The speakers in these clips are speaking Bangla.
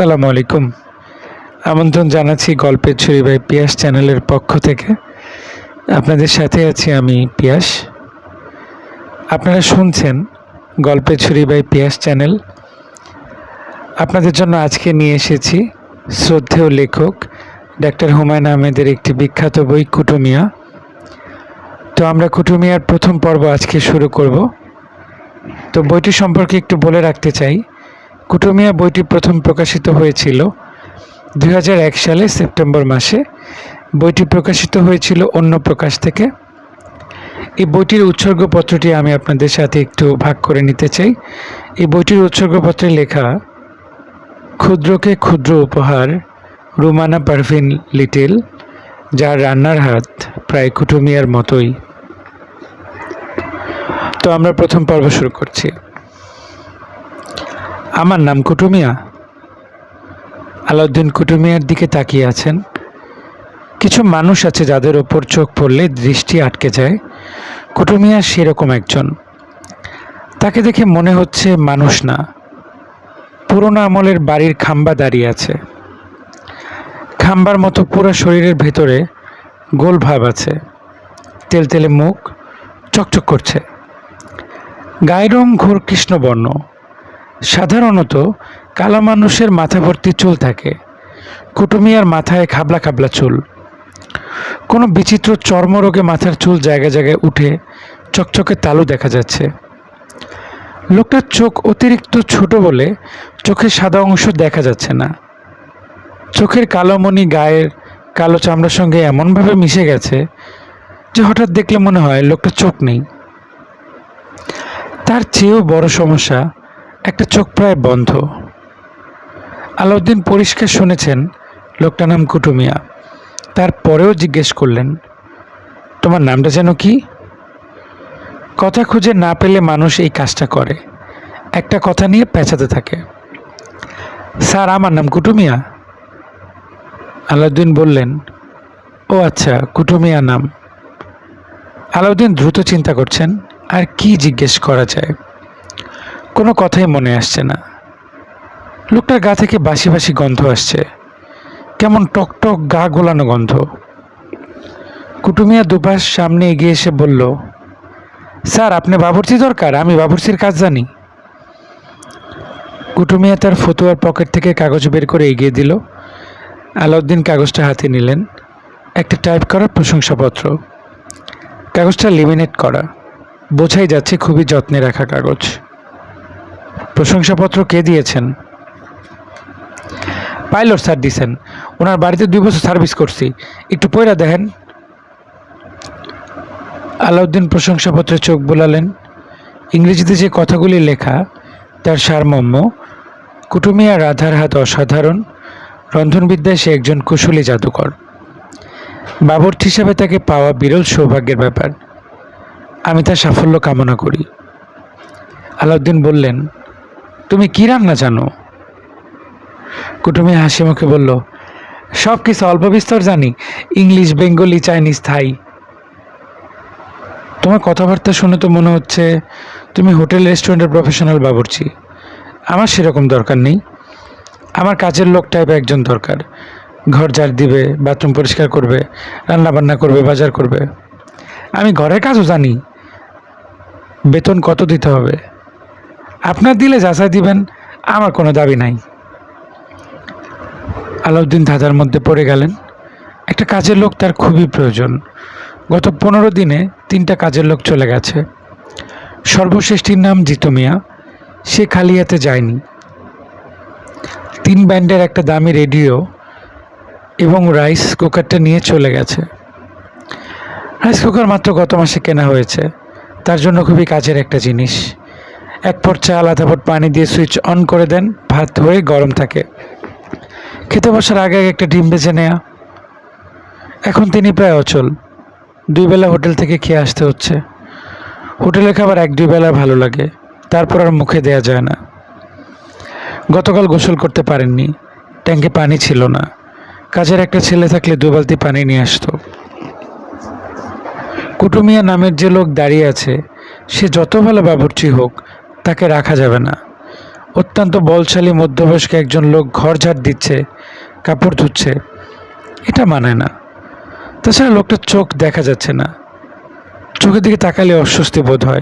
আসসালামু আলাইকুম। আমন্ত্রণ জানাচ্ছি গল্পের ছড়ি ভাই পিয়াস চ্যানেলের পক্ষ থেকে। আপনাদের সাথে আছি আমি পিয়াস। আপনারা শুনছেন গল্পের ছড়ি ভাই পিয়াস চ্যানেল। আপনাদের জন্য আজকে নিয়ে এসেছি শ্রদ্ধেয় লেখক ডাক্তার হুমায়ুন আহমেদের একটি বিখ্যাত বই কুটুমিয়া। তো আমরা কুটুমিয়ার প্রথম পর্ব আজকে শুরু করব। তো বইটি সম্পর্কে একটু বলে রাখতে চাই। কুটুমিয়া বইটি প্রথম প্রকাশিত হয়েছিল দু হাজার এক সালে, সেপ্টেম্বর মাসে। বইটি প্রকাশিত হয়েছিল অন্য প্রকাশ থেকে। এই বইটির উৎসর্গপত্রটি আমি আপনাদের সাথে একটু ভাগ করে নিতে চাই। এই বইটির উৎসর্গপত্রে লেখা, ক্ষুদ্রকে ক্ষুদ্র উপহার, রুমানা পারভিন লিটিল, যার রান্নার হাত প্রায় কুটুমিয়ার মতোই। তো আমরা প্রথম পর্ব শুরু করছি। আমার নাম কুটুমিয়া। আলাউদ্দিন কুটুমিয়ার দিকে তাকিয়ে আছেন। কিছু মানুষ আছে যাদের ওপর চোখ পড়লে দৃষ্টি আটকে যায়। কুটুমিয়া সেরকম একজন। তাকে দেখে মনে হচ্ছে মানুষ না। পুরোনো আমলের বাড়ির খাম্বা দাঁড়িয়ে আছে। খাম্বার মতো পুরো শরীরের ভেতরে গোল ভাব আছে। তেলতেলে মুখ, চকচক করছে। গায়ের রং ঘোর কৃষ্ণবর্ণ। সাধারণত কালা মানুষের মাথা ভর্তি চুল থাকে, কুটুমিয়ার মাথায় খাবলা খাবলা চুল। কোনো বিচিত্র চর্মরোগে মাথার চুল জায়গায় জায়গায় উঠে চকচকে তালু দেখা যাচ্ছে। লোকটার চোখ অতিরিক্ত ছোট বলে চোখের সাদা অংশ দেখা যাচ্ছে না। চোখের কালো মণি গায়ের কালো চামড়ার সঙ্গে এমনভাবে মিশে গেছে যে হঠাৎ দেখলে মনে হয় লোকটা চোখ নেই। তার চেয়েও বড় সমস্যা একটা চোখ প্রায় বন্ধ। আলাউদ্দিন পরিষ্কার শুনেছেন লোকটার নাম কুটুমিয়া তারপরেও জিজ্ঞেস করলেন, তোমার নামটা যেন কি? কথা খুঁজে না পেলে মানুষ এই কাজটা করে। একটা কথা নিয়ে পেঁচাতে থাকে। স্যার, আমার নাম কুটুমিয়া আলাউদ্দিন বললেন, ও আচ্ছা কুটুমিয়া নাম। আলাউদ্দিন দ্রুত চিন্তা করছেন, আর কি জিজ্ঞেস করা যায়? কোনো কথাই মনে আসছে না। লোকটার গা থেকে বাসি বাসি গন্ধ আসছে। কেমন টক টক গা গোলানো গন্ধ। কুটুমিয়া দুপাশ সামনে এগিয়ে এসে বলল, স্যার, আপনি বাবুর্চি দরকার? আমি বাবুর্চির কাজ জানি। কুটুমিয়া তার ফতুয়ার পকেট থেকে কাগজ বের করে এগিয়ে দিল। আলাউদ্দিন কাগজটা হাতে নিলেন। একটা টাইপ করা প্রশংসাপত্র। কাগজটা লিমিনেট করা। বোঝাই যাচ্ছে খুবই যত্নে রাখা কাগজ। প্রশংসাপত্র কে দিয়েছেন? পাইলট স্যার দিছেন। ওনার বাড়িতে দুই বছর সার্ভিস করছি। একটু পয়রা দেখেন। আলাউদ্দিন প্রশংসাপত্রে চোখ বোলালেন। ইংরেজিতে যে কথাগুলি লেখা, তার সারমর্ম, কুটুমিয়া রাধার হাত অসাধারণ, রন্ধনবিদ্যায় সে একজন কুশলী জাদুকর। বাবর্থ হিসাবে তাকে পাওয়া বিরল সৌভাগ্যের ব্যাপার। আমি তার সাফল্য কামনা করি। আলাউদ্দিন বললেন তুমি কি রান্না জানো? কুটুমি হাসি মুখে বলল সব কিছু অল্প বিস্তর জানি, ইংলিশ, বেঙ্গলি, চাইনিজ, থাই। তোমার কথাবার্তা শুনে তো মনে হচ্ছে তুমি হোটেল রেস্টুরেন্টের প্রফেশনাল বাবুর্চি। আমার সেরকম দরকার নেই। আমার কাজের লোক টাইপের একজন দরকার। ঘর ঝাড় দিবে বাথরুম পরিষ্কার করবে রান্না বান্না করবে, বাজার করবে। আমি ঘরের কাজও জানি। বেতন কত দিতে হবে? আপনার দিলে যাচাই দিবেন, আমার কোনো দাবি নাই। আলাউদ্দিন ধাঁধার মধ্যে পড়ে গেলেন। একটা কাজের লোক তার খুবই প্রয়োজন। গত পনেরো দিনে তিনটা কাজের লোক চলে গেছে। সর্বশ্রেষ্ঠীর নাম জিতু মিয়া। সে খালিয়াতে যায়নি। তিন ব্যান্ডের একটা দামি রেডিও এবং রাইস কুকারটা নিয়ে চলে গেছে। রাইস কুকার মাত্র গত মাসে কেনা হয়েছে। তার জন্য খুবই কাজের একটা জিনিস। এক চাল আধা পট পানি দিয়ে সুইচ অন করে দেন, ভাত হয়ে গরম থাকে। খেতে বসার আগে আগে একটা ডিম বেজে নেয়া। এখন তিনি প্রায় অচল। দুই বেলা হোটেল থেকে খেয়ে আসতে হচ্ছে। হোটেলের খাবার এক দুই বেলা ভালো লাগে, তারপর আর মুখে দেয়া যায় না। গতকাল গোসল করতে পারেননি, ট্যাঙ্কে পানি ছিল না। কাজের একটা ছেলে থাকলে দু বালতি পানি নিয়ে আসতো। কুটুমিয়া নামের যে লোক দাঁড়িয়ে আছে, সে যত ভালো বাবুর্চি হোক তাকে রাখা যাবে না। অত্যন্ত বলশালী মধ্যবয়স্ক একজন লোক ঘর ঝাড় দিচ্ছে, কাপড় ধুচ্ছে। এটা মানে না। তাছাড়া লোকটার চোখ দেখা যাচ্ছে না। চোখের দিকে তাকালে অস্বস্তি বোধ হয়।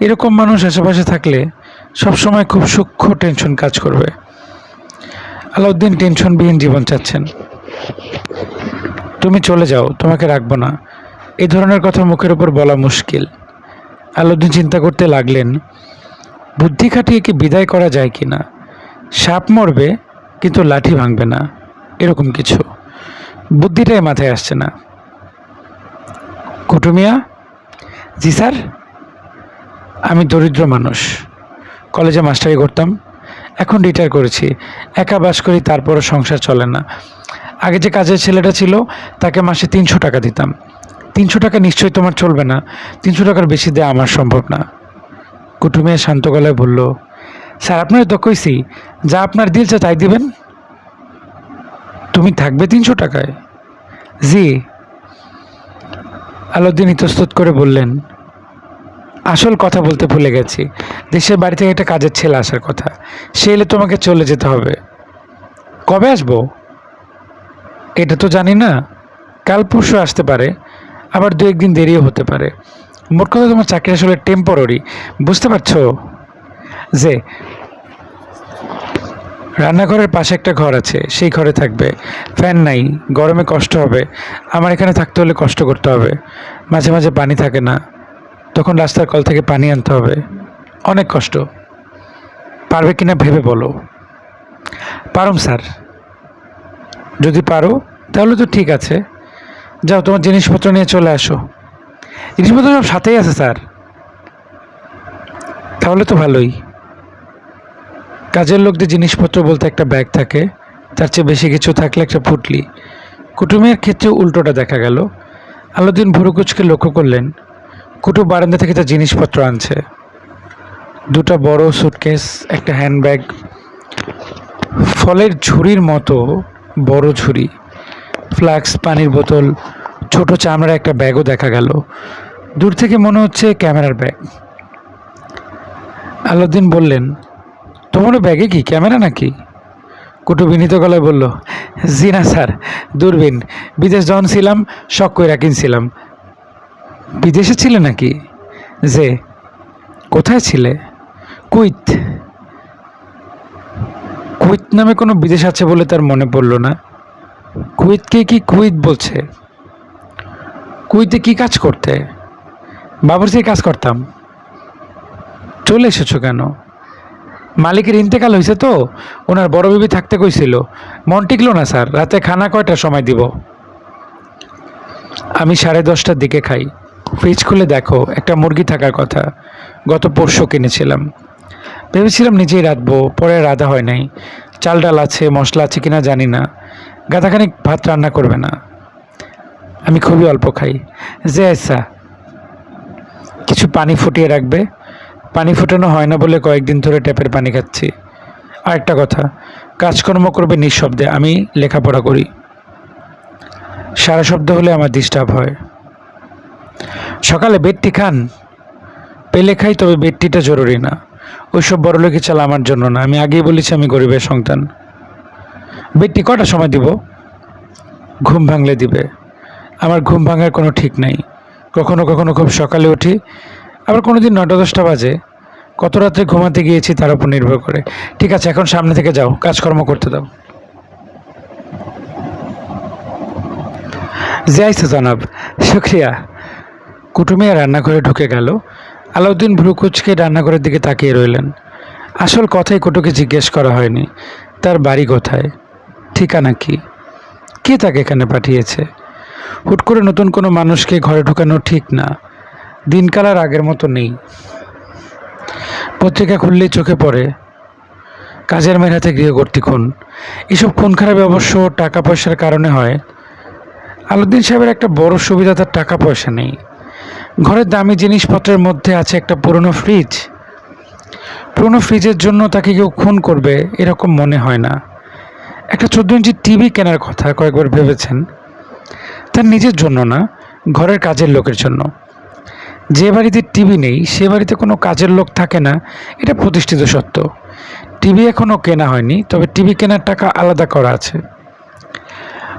এরকম মানুষ আশেপাশে থাকলে সবসময় খুব সূক্ষ্ম টেনশন কাজ করবে। আলাউদ্দিন টেনশনবিহীন জীবন চাচ্ছেন। তুমি চলে যাও, তোমাকে রাখব না। এ ধরনের কথা মুখের উপর বলা মুশকিল। আলাউদ্দিন চিন্তা করতে লাগলেন বুদ্ধি খাটিয়ে কি বিদায় করা যায় কি না? সাপ মরবে, কিন্তু লাঠি ভাঙবে না। এরকম কিছু। বুদ্ধিটাই মাথায় আসছে না। কুটুমিয়া? জি স্যার? আমি দরিদ্র মানুষ। কলেজে মাস্টারি করতাম। এখন রিটায়ার করেছি। একা বাস করি, তারপরও সংসার চলে না। আগে যে কাজের ছেলেটা ছিল, তাকে মাসে তিনশো টাকা দিতাম। তিনশো টাকা নিশ্চয়ই তোমার চলবে না। তিনশো টাকার বেশি দেওয়া আমার সম্ভব না। কুটুমিয়া শান্ত গলায় বলল, স্যার, আপনার তো কইছি যা আপনার দিল দিলছে তাই দিবেন? তুমি থাকবে তিনশো টাকায়? জি। আলাউদ্দিন ইতস্তত করে বললেন, আসল কথা বলতে ভুলে গেছি। দেশের বাড়ি থেকে একটা কাজের ছেলে আসার কথা। সে এলে তোমাকে চলে যেতে হবে। কবে আসব? এটা তো জানি না। কাল পরশু আসতে পারে। আবার দু একদিন দেরিও হতে পারে। মোট কথা তোমার চাকরি আসলে টেম্পোরারি বুঝতে পারছ? যে রান্নাঘরের পাশে একটা ঘর আছে, সেই ঘরে থাকবে। ফ্যান নাই, গরমে কষ্ট হবে। আমার এখানে থাকতে হলে কষ্ট করতে হবে। মাঝে মাঝে পানি থাকে না। তখন রাস্তার কল থেকে পানি আনতে হবে। অনেক কষ্ট। পারবে কিনা ভেবে বলো। পারম, স্যার। যদি পারো, তাহলে তো ঠিক আছে। যাও, তোমার জিনিসপত্র নিয়ে চলে আসো। জিনিসপত্র সব সাথেই আছে, স্যার। তাহলে তো ভালোই। কাজের লোকদের জিনিসপত্র বলতে একটা ব্যাগ থাকে, তার চেয়ে বেশি কিছু থাকলে একটা পুটলি। কুটুমের ক্ষেত্রে উল্টোটা দেখা গেল। আলাউদ্দিন ভুরুকুচকে লক্ষ্য করলেন। কুটুম বারান্দা থেকে তার জিনিসপত্র আনছে। দুটো বড় সুটকেস একটা হ্যান্ডব্যাগ ফলের ঝুড়ির মতো বড় ঝুড়ি ফ্লাক্স পানির বোতল ছোট চামড়ার একটা ব্যাগও দেখা গেল। দূর থেকে মনে হচ্ছে ক্যামেরার ব্যাগ। আলাউদ্দিন বললেন তোমার ব্যাগে কি, ক্যামেরা নাকি? কুটু বিনীত গলায় বলল, জি না স্যার, দূরবীন। বিদেশ যখন ছিলাম, শখ কইরা কিনছিলাম বিদেশে ছিলে নাকি? যে, কোথায় ছিলে? কুইত। কুইত নামে কোনো বিদেশ আছে বলে তার মনে পড়ল না। কুইতকে কি কুইত বলছে? কুইতে কি কাজ করতে? বাবুরচির কাজ করতাম। চলে এসেছ কেন? মালিকের ইন্তেকাল হয়েছে তো, ওনার বড় বিবি থাকতে কইছিল। মন টিকলো না, স্যার, রাতে খানা কয়টার সময় দিব? আমি সাড়ে দশটার দিকে খাই। ফ্রিজ খুলে দেখো, একটা মুরগি থাকার কথা। গত পরশু কিনেছিলাম। ভেবেছিলাম নিজেই রাঁধবো, পরে রাধা হয় নাই। চাল ডাল আছে, মশলা আছে কিনা জানি না। গাদাখানিক ভাত রান্না করবে না। আমি খুবই অল্প খাই। যে আচ্ছা কিছু পানি ফুটিয়ে রাখবে। পানি ফোটানো হয় না বলে কয়েকদিন ধরে ট্যাপের পানি খাচ্ছি। আর একটা কথা, কাজকর্ম করবে নিঃশব্দে, আমি লেখাপড়া করি। সারা শব্দ হলে আমার ডিস্টার্ব হয়। সকালে বেডটি খান। পেলে খাই, তবে বেডটিটা জরুরি না। ওইসব বড়লোকি চাল আমার জন্য না। আমি আগেই বলেছি আমি গরিবের সন্তান। বেডটি কটা সময় দিব? ঘুম ভাঙলে দিবে। আমার ঘুম ভাঙার কোনো ঠিক নাই। কখনো কখনো খুব সকালে উঠি। আবার কোনো দিন নটা দশটা বাজে। কত রাত্রে ঘুমাতে গিয়েছি তার উপর নির্ভর করে। ঠিক আছে, এখন সামনে থেকে যাও, কাজকর্ম করতে দাও। যাইছে জনাব, শুক্রিয়া। কুটুমিয়া রান্নাঘরে ঢুকে গেল। আলাউদ্দিন ভ্রুকুচকে রান্নাঘরের দিকে তাকিয়ে রইলেন। আসল কথাই কুটুকে জিজ্ঞেস করা হয়নি। তার বাড়ি কোথায়? ঠিকানা কি? কে তাকে এখানে পাঠিয়েছে? হুট করে নতুন কোনো মানুষকে ঘরে ঢুকানো ঠিক না। দিনকাল আর আগের মতো নেই। পত্রিকা খুললেই চোখে পড়ে, কাজের মেয়ের হাতে গৃহকর্তী খুন। এসব খুন খারাপ অবশ্য টাকা পয়সার কারণে হয়। আলুদ্দিন সাহেবের একটা বড় সুবিধা, তার টাকা পয়সা নেই। ঘরের দামি জিনিসপত্রের মধ্যে আছে একটা পুরনো ফ্রিজ। পুরনো ফ্রিজের জন্য তাকে কেউ খুন করবে, এরকম মনে হয় না। একটা চোদ্দ ইঞ্চি টিভি কেনার কথা কয়েকবার ভেবেছেন। তার নিজের জন্য না, ঘরের কাজের লোকের জন্য। যে বাড়িতে টিভি নেই, সে বাড়িতে কোনো কাজের লোক থাকে না, এটা প্রতিষ্ঠিত সত্য। টিভি এখনও কেনা হয়নি, তবে টিভি কেনার টাকা আলাদা করা আছে।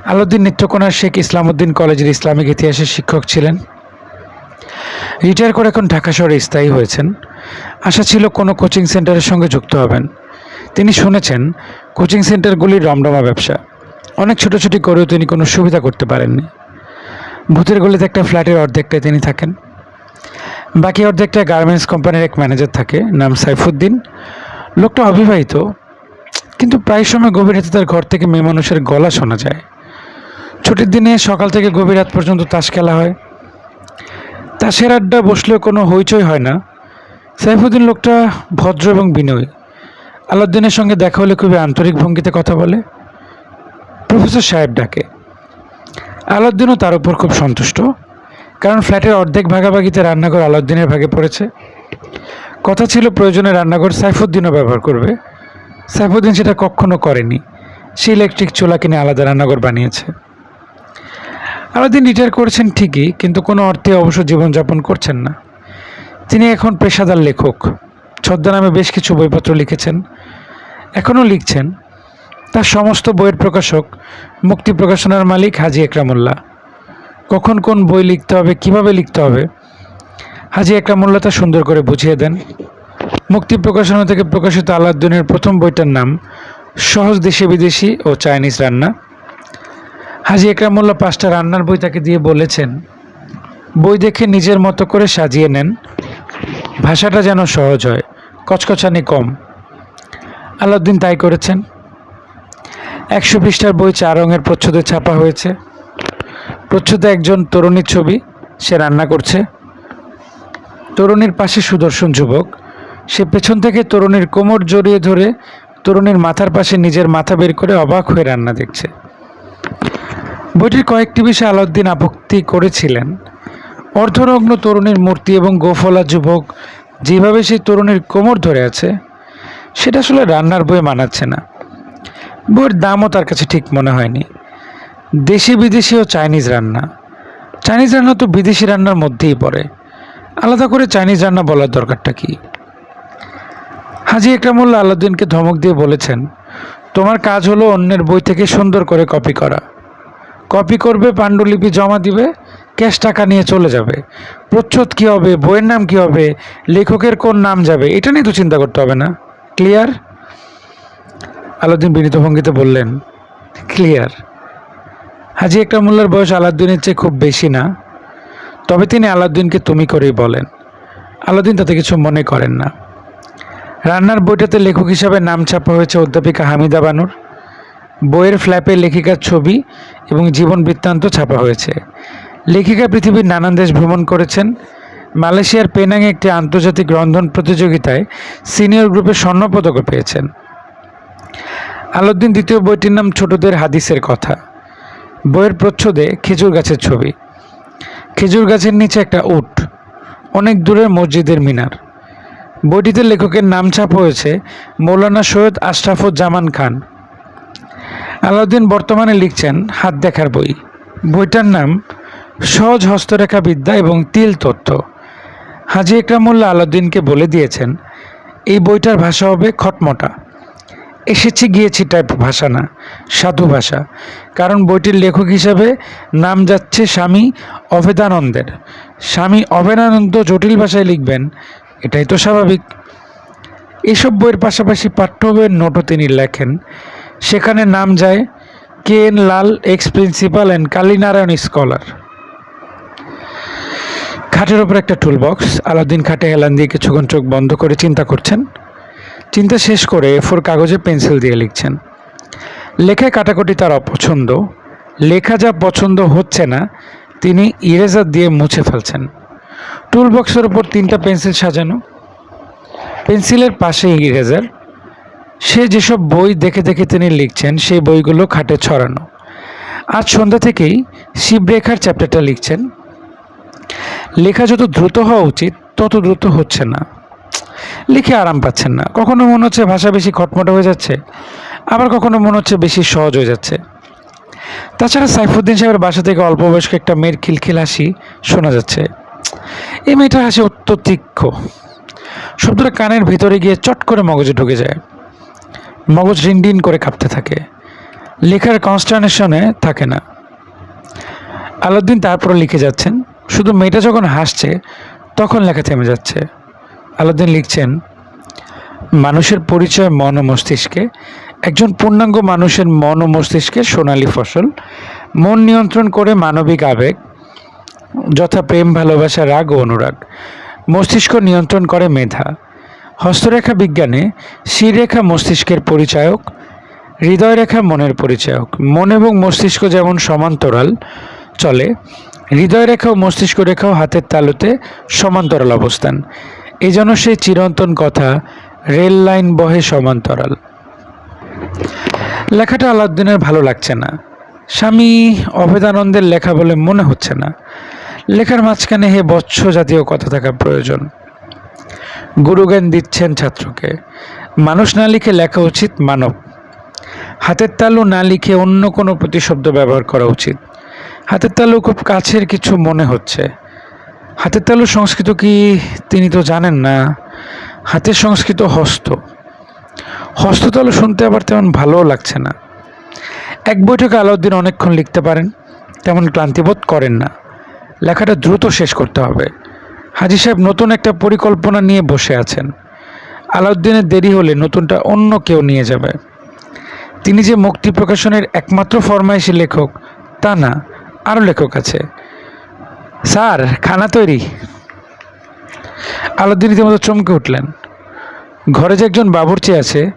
আলাউদ্দিন নেত্রকোনার শেখ ইসলামউদ্দিন কলেজের ইসলামিক ইতিহাসের শিক্ষক ছিলেন। রিটায়ার করে এখন ঢাকা শহরে স্থায়ী হয়েছেন। আশা ছিল কোনো কোচিং সেন্টারের সঙ্গে যুক্ত হবেন। তিনি শুনেছেন, কোচিং সেন্টারগুলির রমরমা ব্যবসা। অনেক ছোটো ছোটাছুটি করেও তিনি কোনো সুবিধা করতে পারেননি। ভূতের গলিতে একটা ফ্ল্যাটের অর্ধেকটায় তিনি থাকেন। বাকি অর্ধেকটা গার্মেন্টস কোম্পানির এক ম্যানেজার থাকে, নাম সাইফুদ্দিন। লোকটা অবিবাহিত, কিন্তু প্রায় সময় গভীর রাতে তার ঘর থেকে মেয়ে মানুষের গলা শোনা যায়। ছুটির দিনে সকাল থেকে গভীর রাত পর্যন্ত তাস খেলা হয়। তাসের আড্ডা বসলেও কোনো হইচই হয় না। সাইফুদ্দিন লোকটা ভদ্র এবং বিনয়ী। আলাউদ্দিনের সঙ্গে দেখা হলে খুবই আন্তরিক ভঙ্গিতে কথা বলে। প্রফেসর সাহেব ডাকে। আলাউদ্দিনও তার উপর খুব সন্তুষ্ট, কারণ ফ্ল্যাটের অর্ধেক ভাগাভাগিতে রান্নাঘর আলাউদ্দিনের ভাগে পড়েছে। কথা ছিল প্রয়োজনে রান্নাঘর সাইফুদ্দিনও ব্যবহার করবে। সাইফুদ্দিন সেটা কখনো করেনি। সে ইলেকট্রিক চুলা কিনে আলাদা রান্নাঘর বানিয়েছে। আলাউদ্দিন রিটায়ার করেছেন ঠিকই, কিন্তু কোনো অর্থে অবশ্য জীবনযাপন করছেন না। তিনি এখন পেশাদার লেখক। ছদ্মনামে বেশ কিছু বইপত্র লিখেছেন। এখনও লিখছেন। তার সমস্ত বইয়ের প্রকাশক, মুক্তি প্রকাশনার মালিক হাজি একরামুল্লাহ। কখন কোন বই লিখতে হবে, কীভাবে লিখতে হবে? হাজি একরামুল্লাহ তা সুন্দর করে বুঝিয়ে দেন। মুক্তি প্রকাশনা থেকে প্রকাশিত আলাউদ্দিনের প্রথম বইটার নাম, সহজ দেশি বিদেশি ও চাইনিজ রান্না। হাজি একরামুল্লাহ পাঁচটা রান্নার বই তাকে দিয়ে বলেছেন, বই দেখে নিজের মতো করে সাজিয়ে নেন। ভাষাটা যেন সহজ হয়, কচকচানি কম। আলাউদ্দিন তাই করেছেন। একশো পৃষ্ঠার বই চার রঙের প্রচ্ছদে ছাপা হয়েছে। প্রচ্ছদে একজন তরুণীর ছবি, সে রান্না করছে। তরুণীর পাশে সুদর্শন যুবক। সে পেছন থেকে তরুণীর কোমর জড়িয়ে ধরে তরুণীর মাথার পাশে নিজের মাথা বের করে অবাক হয়ে রান্না দেখছে। বইটির কয়েকটি বিষয়ে আলাউদ্দিন আপত্তি করেছিলেন। অর্ধনগ্ন তরুণীর মূর্তি এবং গোফলা যুবক যেভাবে সেই তরুণীর কোমর ধরে আছে, সেটা আসলে রান্নার বই মানাচ্ছে না। বইয়ের দামও তার কাছে ঠিক মনে হয়নি। দেশি বিদেশি ও চাইনিজ রান্না। চাইনিজ রান্না তো বিদেশি রান্নার মধ্যেই পড়ে। আলাদা করে চাইনিজ রান্না বলার দরকারটা কি? হাজি একরামুল্লাহ আলাউদ্দিনকে ধমক দিয়ে বলেছেন, তোমার কাজ হলো অন্যের বই থেকে সুন্দর করে কপি করা। কপি করবে, পাণ্ডুলিপি জমা দিবে, ক্যাশ টাকা নিয়ে চলে যাবে। প্রচ্ছদ কী হবে, বইয়ের নাম কী হবে, লেখকের কোন নাম যাবে, এটা নিয়ে তো চিন্তা করতে হবে না। ক্লিয়ার? আলাউদ্দিন বিনীত ভঙ্গিতে বললেন, ক্লিয়ার। হাজি একটা মোল্লার বয়স আলাউদ্দিনের চেয়ে খুব বেশি না। তবে তিনি আলাউদ্দিনকে তুমি করেই বলেন। আলাউদ্দিন তাতে কিছু মনে করেন না। রান্নার বইটাতে লেখক হিসাবে নাম ছাপা হয়েছে অধ্যাপিকা হামিদা বানুর। বইয়ের ফ্ল্যাপে লেখিকার ছবি এবং জীবন বৃত্তান্ত ছাপা হয়েছে। লেখিকা পৃথিবীর নানান দেশ ভ্রমণ করেছেন। মালয়েশিয়ার পেনাংয়ে একটি আন্তর্জাতিক রন্ধন প্রতিযোগিতায় সিনিয়র গ্রুপে স্বর্ণপদকও পেয়েছেন। আলাউদ্দিন দ্বিতীয় বইটির নাম ছোটদের হাদিসের কথা। বইয়ের প্রচ্ছদে খেজুর গাছের ছবি। খেজুর গাছের নিচে একটা উট, অনেক দূরের মসজিদের মিনার। বইটিতে লেখকের নাম ছাপা হয়েছে মৌলানা সৈয়দ আশরাফুজ্জামান খান। আলাউদ্দিন বর্তমানে লিখছেন হাত দেখার বই। বইটার নাম সহজ হস্তরেখা বিদ্যা এবং তিল তত্ত্ব। হাজি একরামুল্লাহ আলাউদ্দিনকে বলে দিয়েছেন, এই বইটার ভাষা হবে খটমটা। এসেছি গিয়েছি টাইপ ভাষা না, সাধু ভাষা। কারণ বইটির লেখক হিসাবে নাম যাচ্ছে স্বামী অভেদানন্দের স্বামী অভেদানন্দ জটিল ভাষায় লিখবেন, এটাই তো স্বাভাবিক। এসব বইয়ের পাশাপাশি পাঠ্য বইয়ের নোটও তিনি লেখেন। সেখানে নাম যায় K N Lal ex principal and Kalinarayan scholar খাটের ওপর একটা টুল বক্স আলাউদ্দিন খাটে হেলান দিয়ে কিছুক্ষণ চোখ বন্ধ করে চিন্তা করছেন। চিন্তা শেষ করে ফোর কাগজে পেন্সিল দিয়ে লিখছেন। লেখায় কাটাকুটি তার অপছন্দ। লেখা যা পছন্দ হচ্ছে না, তিনি ইরেজার দিয়ে মুছে ফেলছেন। টুল বক্সের ওপর তিনটা পেন্সিল সাজানো। পেন্সিলের পাশে ইরেজার। সে যেসব বই দেখে দেখে তিনি লিখছেন, সেই বইগুলো খাটে ছড়ানো। আজ সন্ধ্যা থেকেই শিবরেখার চ্যাপ্টারটা লিখছেন। লেখা যত দ্রুত হওয়া উচিত, তত দ্রুত হচ্ছে না। লিখে আরাম পাচ্ছেন না। কখনো মনে হচ্ছে ভাষা বেশি খটমটো হয়ে যাচ্ছে, আবার কখনো মনে হচ্ছে বেশি সহজ হয়ে যাচ্ছে। তাছাড়া সাইফুদ্দিন সাহেবের বাসা থেকে অল্প বয়স্ক একটা মেয়ের খিলখিল হাসি শোনা যাচ্ছে। এই মেয়েটার হাসি অত্যন্ত তীক্ষ্ণ। শব্দটা কানের ভিতরে গিয়ে চট করে মগজে ঢুকে যায়। মগজ রিনডিন করে কাঁপতে থাকে। লেখার কনস্টানেশনে থাকে না। আলাউদ্দিন তারপর লিখে যাচ্ছেন, শুধু মেয়েটা যখন হাসছে, তখন লেখা থেমে যাচ্ছে। আলাউদ্দিন লিখছেন, মানুষের পরিচয় মন ও মস্তিষ্কে একজন পূর্ণাঙ্গ মানুষের মন ও মস্তিষ্কে সোনালী ফসল, মন নিয়ন্ত্রণ করে মানবিক আবেগ, যথা প্রেম, ভালোবাসা, রাগ ও অনুরাগ, মস্তিষ্ক নিয়ন্ত্রণ করে মেধা, হস্তরেখা বিজ্ঞানে শিররেখা মস্তিষ্কের পরিচায়ক, হৃদয়রেখা মনের পরিচায়ক, মন এবং মস্তিষ্ক যেমন সমান্তরাল চলে, হৃদয়রেখা ও মস্তিষ্ক রেখাও হাতের তালুতে সমান্তরাল অবস্থান। এই জন্য সেই চিরন্তন কথা রেল লাইন বহে সমান্তরাল। লেখাটা আলাউদ্দিনের ভালো লাগছে না। স্বামী অভেদানন্দের লেখা বলে মনে হচ্ছে না। লেখার মাঝখানে হে বৎস জাতীয় কথা থাকা প্রয়োজন। গুরুজ্ঞান দিচ্ছেন ছাত্রকে। মানুষ না লিখে লেখা উচিত মানব। হাতের তালু না লিখে অন্য কোনো প্রতিশব্দ ব্যবহার করা উচিত। হাতের তালু খুব কাছের কিছু মনে হচ্ছে। হাতের তালু সংস্কৃত কি তিনি তো জানেন না? হাতের সংস্কৃত হস্ত। হস্ততালু শুনতে আবার তেমন ভালোও লাগছে না। এক বৈঠকে আলাউদ্দিন অনেকক্ষণ লিখতে পারেন, তেমন ক্লান্তিবোধ করেন না। লেখাটা দ্রুত শেষ করতে হবে। হাজি সাহেব নতুন একটা পরিকল্পনা নিয়ে বসে আছেন। আলাউদ্দিনের দেরি হলে নতুনটা অন্য কেউ নিয়ে যাবে। তিনি যে মুক্তি প্রকাশনের একমাত্র ফরমাইশি লেখক, তা না, আরও লেখক আছে। স্যার, খানা তৈরি। আলাউদ্দিন রীতিমতো চমকে উঠলেন। ঘরে যে একজন বাবুর্চি আছে,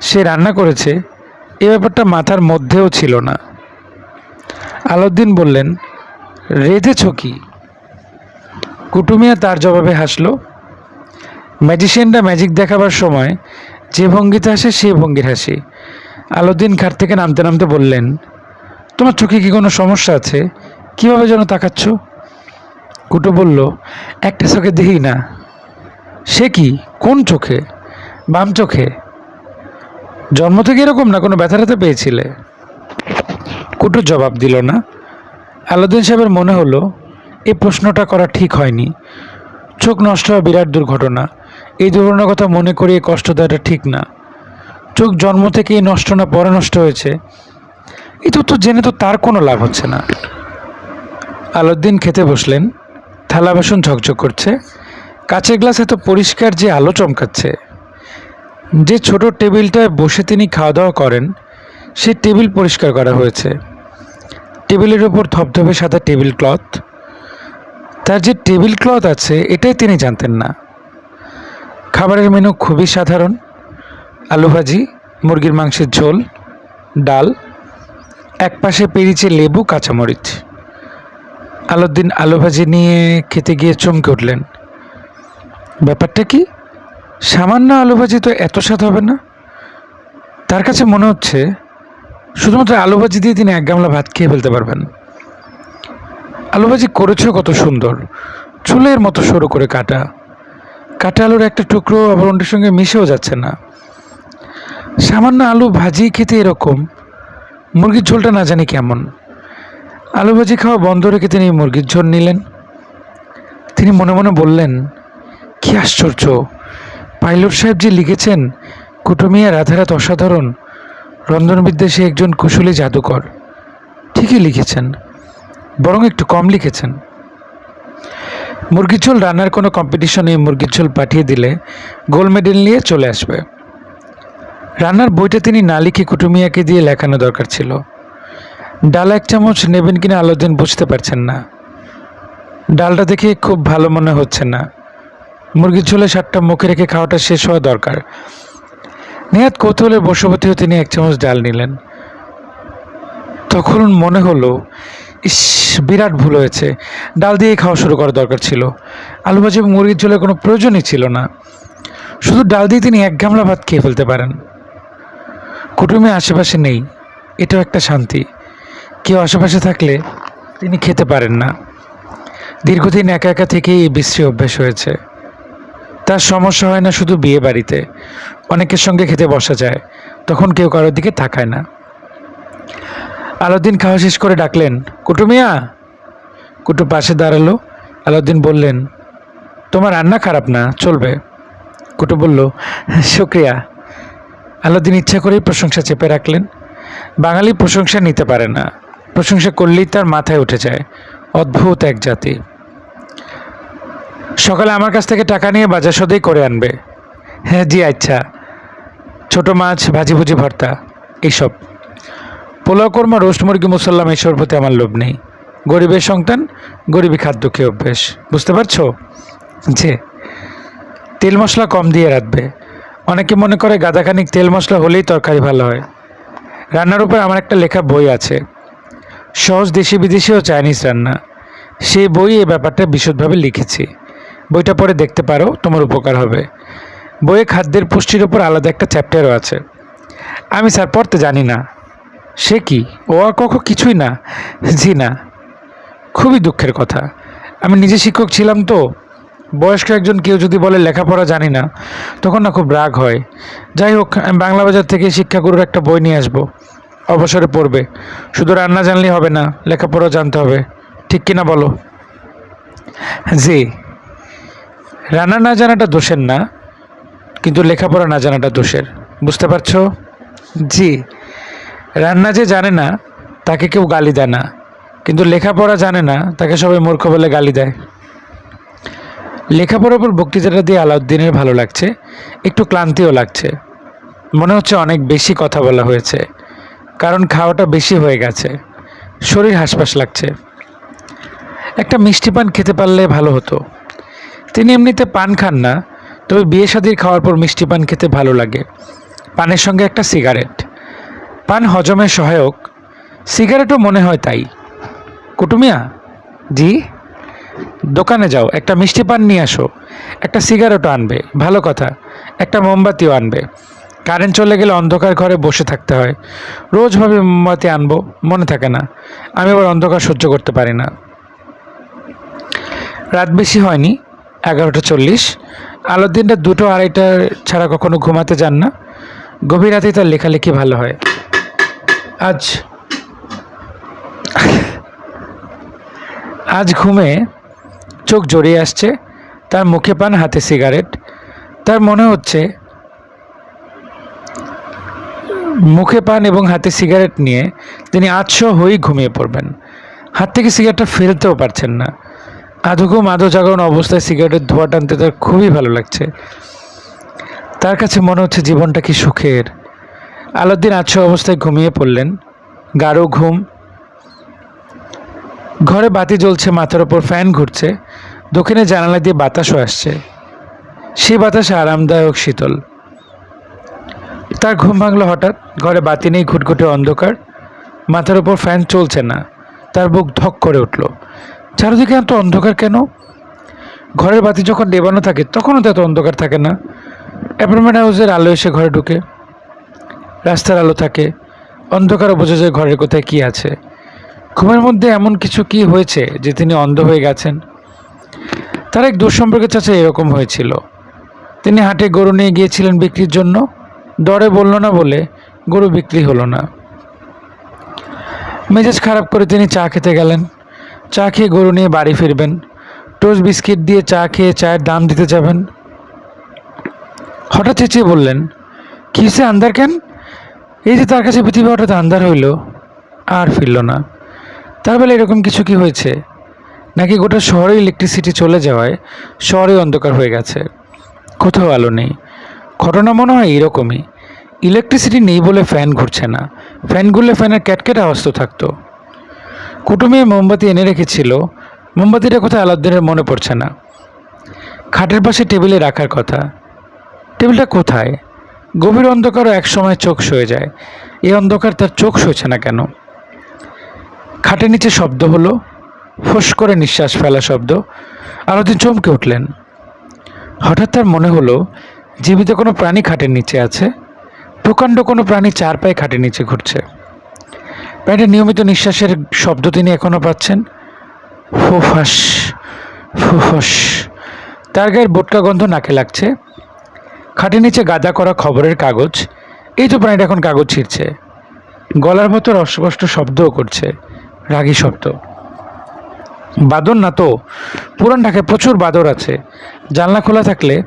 সে রান্না করেছে, এ ব্যাপারটা মাথার মধ্যেও ছিল না। আলাউদ্দিন বললেন, রেঁধেছ কি? কুটুমিয়া তার জবাবে হাসলো, ম্যাজিশিয়ানরা ম্যাজিক দেখাবার সময় যে ভঙ্গিতে হাসে সেই ভঙ্গির হাসি। আলাউদ্দিন খাট থেকে নামতে নামতে বললেন, তোমার চোখে কি কোনো সমস্যা আছে? কীভাবে যেন তাকাচ্ছ? কুটু বলল, একটা চোখে দেখি না। সে কি? কোন চোখে? বাম চোখে? জন্ম থেকে এরকম না? কোনো ব্যথা ট্যাথা পেয়েছিলে? কুটু জবাব দিল না। আলাউদ্দিন সাহেবের মনে হলো এই প্রশ্নটা করা ঠিক হয়নি। চোখ নষ্ট হওয়া বিরাট দুর্ঘটনা। এই দুর্ঘটনার কথা মনে করিয়ে কষ্ট দেওয়াটা ঠিক না। চোখ জন্ম থেকেই নষ্ট না, পরে নষ্ট হয়েছে। এই তথ্য জেনে তো তার কোনো লাভ হচ্ছে না। আলাউদ্দিন খেতে বসলেন। থালা বাসন ঝকঝক করছে। কাঁচের গ্লাস এত পরিষ্কার যে আলো চমকাচ্ছে। যে ছোট টেবিলটায় বসে তিনি খাওয়া দাওয়া করেন সেই টেবিল পরিষ্কার করা হয়েছে। টেবিলের ওপর ধপধপে সাদা টেবিল ক্লথ। তার যে টেবিল ক্লথ আছে, এটাই তিনি জানতেন না। খাবারের মেনু খুবই সাধারণ। আলু ভাজি, মুরগির মাংসের ঝোল, ডাল এক পাশে পেরিচে লেবু, কাঁচামরিচ। আলাউদ্দিন আলু ভাজি নিয়ে খেতে গিয়ে চমকে উঠলেন। ব্যাপারটা কি? সামান্য আলু ভাজি তো এত স্বাদ হবে না? তার কাছে মনে হচ্ছে, শুধুমাত্র আলু ভাজি দিয়ে তিনি এক গামলা ভাত খেয়ে ফেলতে পারবেন। আলু ভাজি করেছ কত সুন্দর। চুলের মতো সরু করে কাটা। কাটা আলুর একটা টুকরো আবার সঙ্গে মিশেও যাচ্ছে না। সামান্য আলু ভাজি খেতে এরকম, মুরগির ঝোলটা না জানি কেমন। আলু ভাজি খাওয়া বন্ধ রেখে তিনি মুরগির ঝোল নিলেন। তিনি মনে মনে বললেন, কি আশ্চর্য! পাইলট সাহেব যে লিখেছেন কুটুমিয়া রাধারাত অসাধারণ, রন্ধনবিদ্যা সে একজন কুশলী জাদুকর। ঠিকই লিখেছেন, বরং একটু কম লিখেছেন। মুরগির ঝোল রান্নার কোনো কম্পিটিশনে মুরগির ঝোল পাঠিয়ে দিলে গোল্ড মেডেল নিয়ে চলে আসবে। রান্নার বইটা তিনি না লিখে কুটুমিয়াকে দিয়ে লেখানো দরকার ছিল। ডাল এক চামচ নেবেন কিনা আলোদিন বুঝতে পারছেন না। ডালটা দেখে খুব ভালো মনে হচ্ছে না। মুরগির ঝোলে সাতটা মুখে রেখে খাওয়াটা শেষ হওয়া দরকার। নেহাত কৌতূহলে বশবতী হয়ে তিনি এক চামচ ডাল নিলেন। তখন মনে হলো, ইস, বিরাট ভুল হয়েছে। ডাল দিয়ে খাওয়া শুরু করা দরকার ছিল। আলু ভাজি এবং মুরগির ঝোলের কোনো প্রয়োজনই ছিল না। শুধু ডাল দিয়ে তিনি এক গামলা ভাত খেয়ে ফেলতে পারেন। কুটুমে আশেপাশে নেই। এটাও একটা শান্তি। কেউ আশেপাশে থাকলে তিনি খেতে পারেন না। দীর্ঘদিন একা একা থেকেই এই বিশ্রী অভ্যেস হয়েছে। তার সমস্যা হয় না শুধু বিয়ে বাড়িতে। অনেকের সঙ্গে খেতে বসা যায়, তখন কেউ কারোর দিকে তাকায় না। আলাউদ্দিন খাওয়া শেষ করে ডাকলেন কুটুমিয়া কুটু পাশে দাঁড়াল। আলাউদ্দিন বললেন, তোমার রান্না খারাপ না, চলবে। কুটু বলল, শুক্রিয়া। আলাদিন ইচ্ছা করেই প্রশংসা চেপে রাখলেন। বাঙালি প্রশংসা নিতে পারে না। প্রশংসা করলেই তার মাথায় উঠে যায়। অদ্ভুত এক জাতি। সকালে আমার কাছ থেকে টাকা নিয়ে বাজার সদেই করে আনবে। হ্যাঁ জি আচ্ছা। ছোট মাছ, ভাজি ভুজি, ভর্তা, এইসব। পোলাও কর্মা, রোস্ট, মুরগি, মুসাল্লাম এসবের প্রতি আমার লোভ নেই। গরিবের সন্তান, গরিবী খাদ্য খেয়ে অভ্যেস। বুঝতে পারছ? যে তেল মশলা কম দিয়ে রাখবে অনেকে মনে করে গাদাখানিক তেল মশলা হলেই তরকারি ভালো হয়। রান্নার উপর আমার একটা লেখা বই আছে। সহজ দেশি বিদেশি ও চাইনিজ রান্না। সেই বই এ ব্যাপারটা বিশদভাবে লিখেছি। বইটা পরে দেখতে পারো, তোমার উপকার হবে। বইয়ে খাদ্যের পুষ্টির ওপর আলাদা একটা চ্যাপ্টারও আছে। আমি স্যার পড়তে জানি না। সে কি? ও আর কখন কিছুই না? জি না। খুবই দুঃখের কথা। আমি নিজে শিক্ষক ছিলাম তো। বয়স্ক একজন কেউ যদি বলে লেখাপড়া জানি না, তখন না খুব রাগ হয়। যাই হোক, আমি বাংলা বাজার থেকে শিক্ষাগুরুর একটা বই নিয়ে আসব। অবসরে পড়বে। শুধু রান্না জানলেই হবে না লেখাপড়া জানতে হবে। ঠিক কিনা বলো? জি। রান্না না জানাটা দোষের না, কিন্তু লেখাপড়া না জানাটা দোষের। বুঝতে পারছ? জি। রান্না যে জানে না, তাকে কেউ গালি দেয় না। কিন্তু লেখাপড়া জানে না, তাকে সবাই মূর্খ বলে গালি দেয়। লেখাপড়ার উপর বক্তৃতাটা দিয়ে আলাউদ্দিনের ভালো লাগছে, একটু ক্লান্তিও লাগছে। মনে হচ্ছে অনেক বেশি কথা বলা হয়েছে। কারণ খাওয়াটা বেশি হয়ে গেছে। শরীর হাসপাস লাগছে। একটা মিষ্টি পান খেতে পারলে ভালো হতো। তিনি এমনিতে পান খান না, তবে বিয়ে শাদির খাওয়ার পর মিষ্টি পান খেতে ভালো লাগে। পানের সঙ্গে একটা সিগারেট। পান হজমের সহায়ক। সিগারেটও মনে হয় তাই। কুটুমিয়া? জি? দোকানে যাও, একটা মিষ্টি পান নিয়ে আসো। একটা সিগারেটও আনবে। ভালো কথা। একটা মোমবাতিও আনবে। কারেন্ট চলে গেলে অন্ধকার ঘরে বসে থাকতে হয়। রোজ ভাবে মোমবাতি আনব, মনে থাকে না। আমি আবার অন্ধকার সহ্য করতে পারি না। রাত বেশি হয়নি, এগারোটা চল্লিশ। আলোর দিনটা দুটো আড়াইটা ছাড়া কখনো ঘুমাতে যান না। গভীর রাতে তার লেখালেখি ভালো হয়। আজ আজ ঘুমে চোখ জড়িয়ে আসছে। তার মুখে পান, হাতে সিগারেট। তার মনে হচ্ছে মুখে পান এবং হাতে সিগারেট নিয়ে তিনি আটশো হয়েই ঘুমিয়ে পড়বেন। হাত থেকে সিগারেটটা ফেলতেও পারছেন না। আধো ঘুম, আধো জাগরণ অবস্থায় সিগারেটের ধোঁয়া টানতে তার খুবই ভালো লাগছে। তার কাছে মনে হচ্ছে জীবনটা কি সুখের। আলাউদ্দিন আটশো অবস্থায় ঘুমিয়ে পড়লেন। গাঢ় ঘুম। ঘরে বাতি জ্বলছে, মাথার ওপর ফ্যান ঘুরছে। দক্ষিণে জানালা দিয়ে বাতাসও আসছে। সেই বাতাস আরামদায়ক শীতল। তার ঘুম ভাঙলো হঠাৎ। ঘরে বাতি নেই, ঘুটঘুটে অন্ধকার। মাথার ওপর ফ্যান চলছে না। তার বুক ধক করে উঠল। চারিদিকে এত অন্ধকার কেন? ঘরের বাতি যখন দেবানো থাকে, তখনও তো এত অন্ধকার থাকে না। অ্যাপার্টমেন্ট হাউসের আলো এসে ঘরে ঢুকে। রাস্তার আলো থাকে। অন্ধকারও বোঝা যায় ঘরের কোথায় কি আছে। ঘুমের মধ্যে এমন কিছু কি হয়েছে যে তিনি অন্ধ হয়ে গেছেন? তার এক দুঃসম্পর্কের চাচা এরকম হয়েছিল। তিনি হাটে গরু নিয়ে গিয়েছিলেন বিক্রির জন্য। দরে বলল না বলে গরু বিক্রি হলো না। মেজাজ খারাপ করে তিনি চা খেতে গেলেন। চা খেয়ে গরু নিয়ে বাড়ি ফিরবেন। টোস্ট বিস্কিট দিয়ে চা খেয়ে চায়ের দাম দিতে যাবেন। হঠাৎ চেঁচিয়ে বললেন কিসে আন্দার কেন? এই যে তার কাছে পৃথিবী হঠাৎ আন্দার হইল, আর ফিরল না। তার বেলা এরকম কিছু কি হয়েছে? নাকি গোটা শহরে ইলেকট্রিসিটি চলে যাওয়ায় শহরে অন্ধকার হয়ে গেছে? কোথাও আলো নেই। ঘটনা মনে হয় এরকমই। ইলেকট্রিসিটি নেই বলে ফ্যান ঘুরছে না। ফ্যান ঘুরলে ফ্যানের ক্যাটকেট আওয়াজ তো থাকতো। কুটুমিয়ে মোমবাতি এনে রেখেছিল। মোমবাতিটা কোথায় আলাদ্দিনের মনে পড়ছে না। খাটের পাশে টেবিলে রাখার কথা। টেবিলটা কোথায়? গভীর অন্ধকারও একসময় চোখ সয়ে যায়। এই অন্ধকার তার চোখ সইছে না কেন? খাটের নিচে শব্দ হলো। ফোঁস করে নিঃশ্বাস ফেলা শব্দ। আলাদিন চমকে উঠলেন। হঠাৎ তার মনে হলো, জীবিত কোনো প্রাণী খাটের নিচে আছে? প্রকাণ্ড কোনো প্রাণী চার পায়ে খাটের নিচে ঘুরছে। প্রাণীর নিয়মিত নিঃশ্বাসের শব্দ তিনি এখনও পাচ্ছেন। ফুফাস, ফুফস। তার গায়ের বোটকা গন্ধ নাকে লাগছে। খাটের নিচে গাদা করা খবরের কাগজ। এই তো প্রাণীটা এখন কাগজ ছিঁড়ছে। গলার ভেতর অস্পষ্ট শব্দও করছে। রাগী শব্দ। বাদর না তো? পুরান ঢাকায় প্রচুর বাদর আছে। জানলা খোলা থাকলে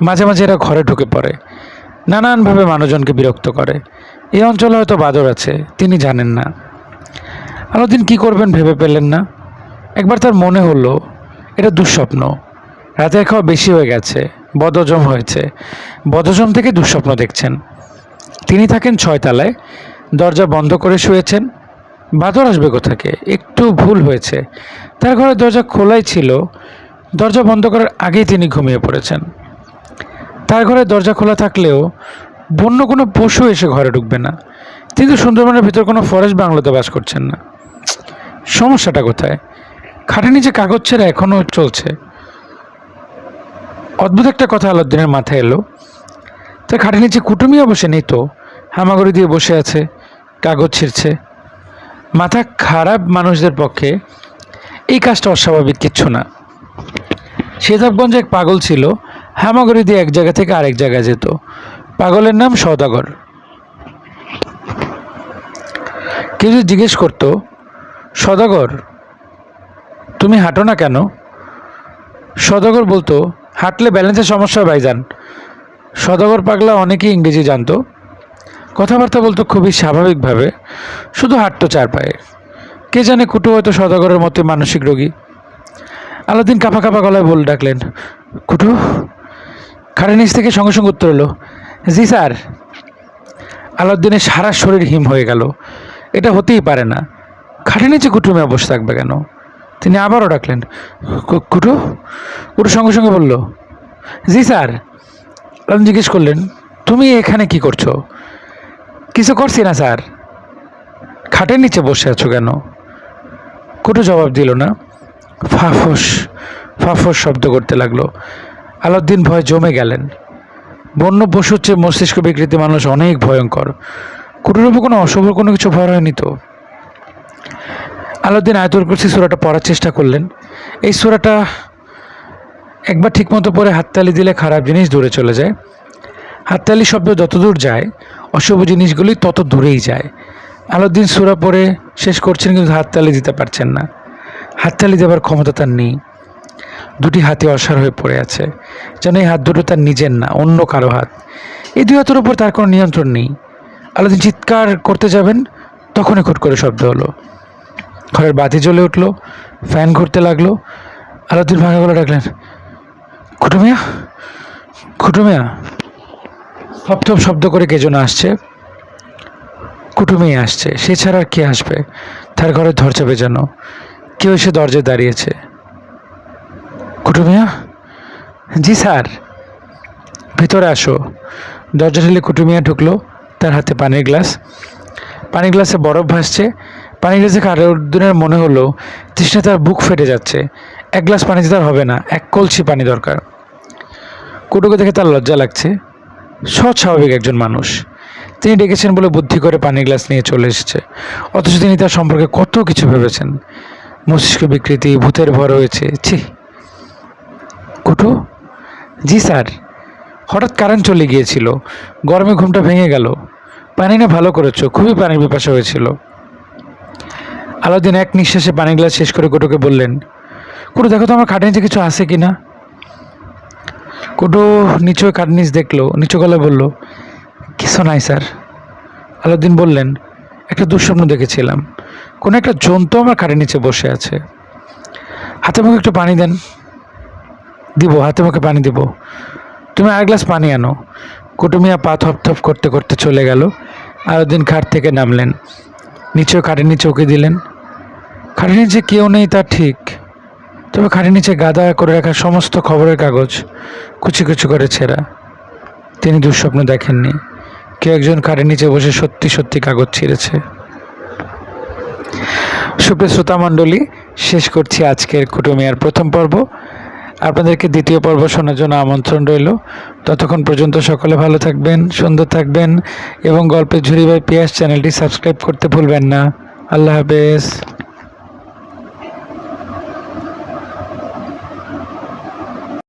মাঝে মাঝে এরা ঘরে ঢুকে পড়ে। নানানভাবে মানুষজনকে বিরক্ত করে। এই অঞ্চলে হয়তো বাদর আছে, তিনি জানেন না। আলাউদ্দিন কী করবেন ভেবে পেলেন না। একবার তার মনে হলো, এটা দুঃস্বপ্ন। রাতের খাওয়া বেশি হয়ে গেছে, বদহজম হয়েছে। বদজম থেকে দুঃস্বপ্ন দেখছেন। তিনি থাকেন ছয়তলায় দরজা বন্ধ করে শুয়েছেন। বাদর আসবে কোথাকে? একটু ভুল হয়েছে। তার ঘরের দরজা খোলাই ছিল। দরজা বন্ধ করার আগেই তিনি ঘুমিয়ে পড়েছেন। তার ঘরের দরজা খোলা থাকলেও বন্য কোনো পশু এসে ঘরে ঢুকবে না। তিনি তো সুন্দরবনের ভিতর কোনো ফরেস্ট বাংলোতে বাস করছেন না। সমস্যাটা কোথায়? খাটের নিচে কাগজ ছেড়ে এখনও চলছে। অদ্ভুত একটা কথা আলাউদ্দিনের মাথায় এলো। তার খাটের নিচে কুটুমিয়া বসে নেই তো? হামাগুড়ি দিয়ে বসে আছে, কাগজ ছিঁড়ছে। মাথা খারাপ মানুষদের পক্ষে এই কাজটা অস্বাভাবিক কিচ্ছু না। সেতাবগঞ্জে এক পাগল ছিল হামাগুড়ি দিয়ে এক জায়গা থেকে আরেক জায়গায় যেত। পাগলের নাম সদাগর কেউ জিজ্ঞেস করতো সদাগর তুমি হাঁটো না কেন? সদাগর বলতো, হাঁটলে ব্যালেন্সের সমস্যা হয় ভাইজান। সদাগর পাগলা অনেকেই ইংরেজি জানতো। কথাবার্তা বলতো খুবই স্বাভাবিকভাবে, শুধু হাঁটতো চার পায়ে কে জানে কুটু হয়তো সদাগরের মতো মানসিক রোগী। আলাদিন কাপা কাপা গলায় বল ডাকলেন, কুটু নিচ থেকে সঙ্গে সঙ্গে উত্তর হলো জি স্যার। আলাউদ্দিনের সারা শরীর হিম হয়ে গেল। এটা হতেই পারে না। খাটের নিচে কুটুমে বসে থাকবে কেন? তিনি আবারও ডাকলেন। কুটু? কুটু সঙ্গে সঙ্গে বলল, জি স্যার। আলাউদ্দিন জিজ্ঞেস করলেন, তুমি এখানে কি করছ? কিছু করছি না স্যার। খাটের নিচে বসে আছো কেন? কুটু জবাব দিল না। ফাফস ফাফস শব্দ করতে লাগল। আলাউদ্দিন ভয় জমে গেলেন। বন্য পশুর চেয়ে মস্তিষ্ক বিকৃতি মানুষ অনেক ভয়ঙ্কর। কুটুর উপর কোনো অশুভ কোনো কিছু ভয় হয়নি তো? আলাউদ্দিন আয়তুল কুরসি সুরাটা পড়ার চেষ্টা করলেন। এই সুরাটা একবার ঠিকমতো পরে হাততালি দিলে খারাপ জিনিস দূরে চলে যায়। হাততালি শব্দ যত দূর যায়, অশুভ জিনিসগুলি তত দূরেই যায়। আলাউদ্দিন সুরা পরে শেষ করছেন কিন্তু হাততালি দিতে পারছেন না। হাততালি দেওয়ার ক্ষমতা তার নেই। দুটি হাতে অসার হয়ে পড়ে আছে। যেন এই হাত দুটো তার নিজের না, অন্য কারও হাত। এই দুই হাতের উপর তার কোনো নিয়ন্ত্রণ নেই। আলাদিন চিৎকার করতে যাবেন, তখনই খুট করে শব্দ হলো। ঘরের বাতি জ্বলে উঠল, ফ্যান ঘুরতে লাগল। আলাদিন ভাঙা গলা ডাকলেন কুটুমিয়া কুটুমিয়া থপ শব্দ করে কে যেন আসছে। কুটুমিয়া আসছে, সে ছাড়া আর কে আসবে? তার ঘরে দরজা বেজানো। কেউ এসে দরজায় দাঁড়িয়েছে। কুটুমিয়া জি স্যার। ভিতরে আসো। দরজা ঠেলে কুটুমিয়া ঢুকলো, তার হাতে পানির গ্লাস। পানির গ্লাসে বরফ ভাসছে। পানির গ্লাসে খারুদ্দিনের মনে হলো, তৃষ্ণা তার বুক ফেটে যাচ্ছে। এক গ্লাস পানিতে তার হবে না, এক কলসি পানি দরকার। কুটুকে দেখে তার লজ্জা লাগছে। সৎ স্বাভাবিক একজন মানুষ। তিনি ডেকেছেন বলে বুদ্ধি করে পানির গ্লাস নিয়ে চলে এসেছে। অথচ তিনি তার সম্পর্কে কত কিছু ভেবেছেন। মস্তিষ্ক বিকৃতি, ভূতের ভর রয়েছে। ছি। কুটু? জি স্যার। হঠাৎ কারেন্ট চলে গিয়েছিল। গরমে ঘুমটা ভেঙে গেল। পানি না ভালো করেছ? খুবই পানির পিপাসা হয়েছিল। আলাউদ্দিন এক নিঃশ্বাসে পানি গ্লাস শেষ করে কুটুকে বললেন, কুটু, দেখো তো আমার খাটের নিচে কিছু আছে কি না কুটু নিচু খাট নিচ দেখল, নিচু গলায় বলল, কিছু নাই স্যার। আলাউদ্দিন বললেন, একটা দুঃস্বপ্ন দেখেছিলাম। কোনো একটা জন্তু আমার খাটের নিচে বসে আছে। হাতে মুখে একটু পানি দেন। দিব, হাতে মুখে পানি দিব। তুমি আর গ্লাস পানি আনো। কুটুমিয়া পা থপ থপ করতে করতে চলে গেল। আলাউদ্দিন খাট থেকে নামলেন। নিচেও খাটের নিচে ওকে দিলেন। খাটের নিচে কেউ নেই তা ঠিক। তবে খাটের নিচে গাদা করে রাখা সমস্ত খবরের কাগজ, কুচি কুচি করে ছেঁড়া। তিনি দুঃস্বপ্ন দেখেননি। কেউ একজন খাটের নিচে বসে সত্যি সত্যি কাগজ ছিঁড়েছে। সুপ্রিয় শ্রোতা মণ্ডলী, শেষ করছি আজকের কুটুমিয়ার প্রথম পর্ব। আপনাদেরকে দ্বিতীয় পর্ব শোনার জন্য আমন্ত্রণ রইল। ততক্ষণ পর্যন্ত সকলে ভালো থাকবেন, সুন্দর থাকবেন এবং গল্পের ঝুড়ি বাই পিয়াস চ্যানেলটি সাবস্ক্রাইব করতে ভুলবেন না। আল্লাহ হাফেজ।